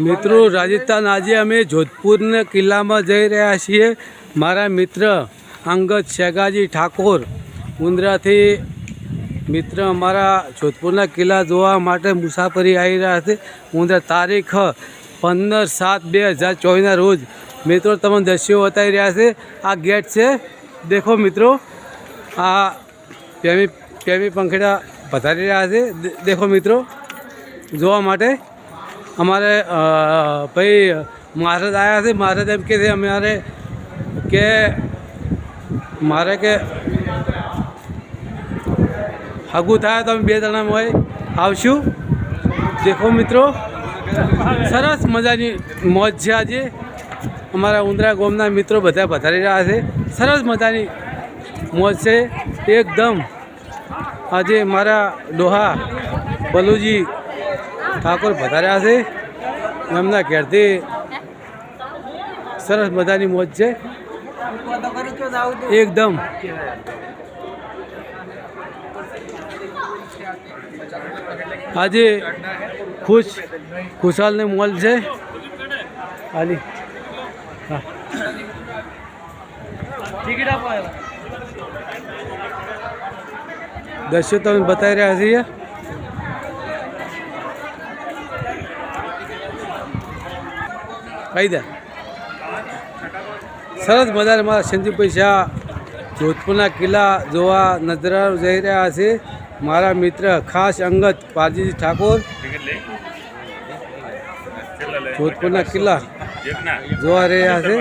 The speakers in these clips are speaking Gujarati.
મિત્રો, રાજસ્થાન આજે અમે જોધપુરના કિલ્લામાં જઈ રહ્યા છીએ. મારા મિત્ર અંગત શેગાજી ઠાકોર મુન્દ્રાથી મિત્ર અમારા જોધપુરના કિલ્લા જોવા માટે મુસાફરી આવી રહ્યા છે. મુન્દ્રા તારીખ પંદર સાત બે હજાર ચોવીસના રોજ. મિત્રો, તમને દ્રશ્યો બતાવી રહ્યા છે. આ ગેટ છે. દેખો મિત્રો, આ પ્રેમી પ્રેમી પંખેડા પધારી રહ્યા છે. દેખો મિત્રો, જોવા માટે અમારે ભાઈ, મહારાજ આવ્યા છે. મહારાજ એમ કે છે અમારે કે મારે કે હગું થાય તો અમે બે જણા હોય, આવશું. દેખો મિત્રો, સરસ મજાની મોજ છે આજે. અમારા ઉંદરા ગોમના મિત્રો બધા પધારી રહ્યા છે. સરસ મજાની મોજ છે. એકદમ આજે મારા ડોહા, બલુજી ઠાકોર પધાર્યા છે એમના ઘેરથી સરસ મજાની મોજ છે. એકદમ. આજે ખુશ, ખુશાલને મોલ છે. આલી. હા. દર્શક તમે બતાવી રહ્યા છીએ. કહી દે સરસ મજાના મારા સંજીવ પૈસા જોધપુરના કિલ્લા જોવા નજરારો જઈ રહ્યા છે મારા મિત્ર ખાસ અંગત પારજીજી ઠાકોર જોધપુરના કિલ્લા જોવા રહ્યા છે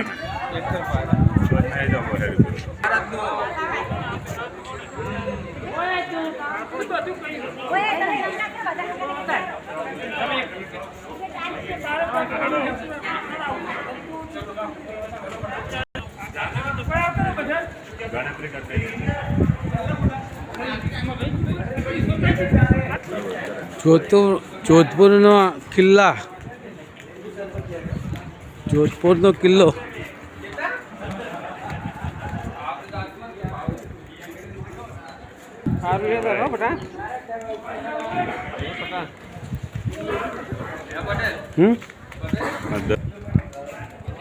જોધપુર જોધપુરનો કિલ્લા. જોધપુરનો કિલ્લો. હમ?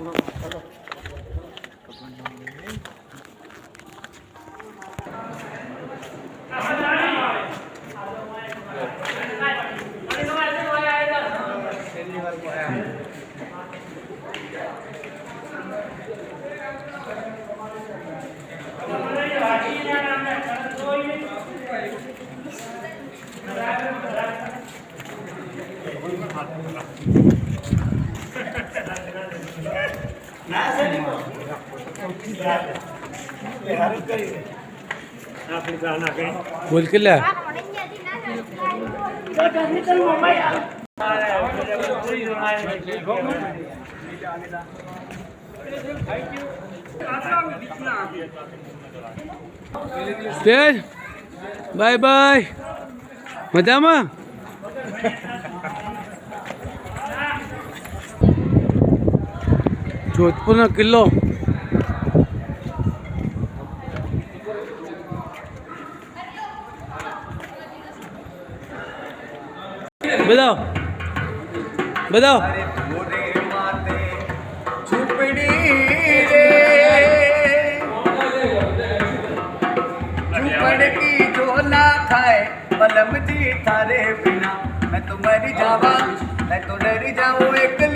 Gracias. બોલ કેટલા? બેન બાય બાય. મજામાં? જોધપુરનો કિલ્લો. બતાવો. બતાવો. પલમજી તારે બિના મેં તો મરી જાવા, મેં તો ડરી જાઉં એક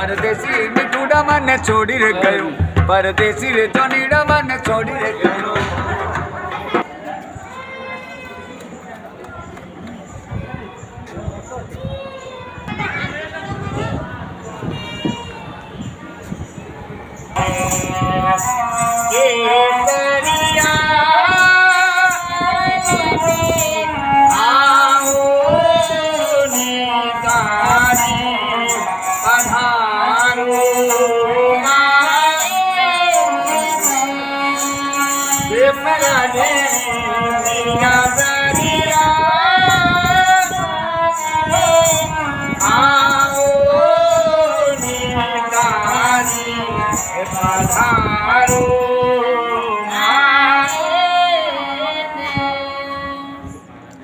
પરદેશી મીઠુડા મને છોડી રે ગયો. પરદેશી રે જોનીડા મને છોડી રે ગયો.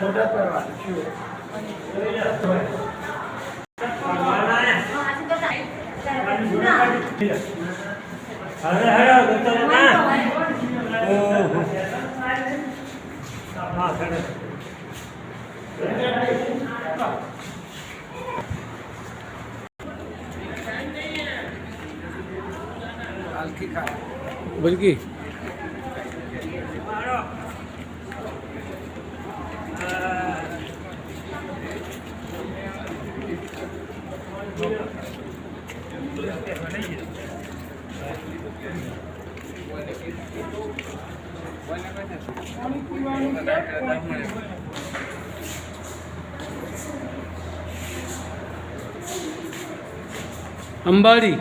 હેરો કાઢલે અરે હેરો ગતો ના ઓહો હા હેરો બલકી અંબાડી.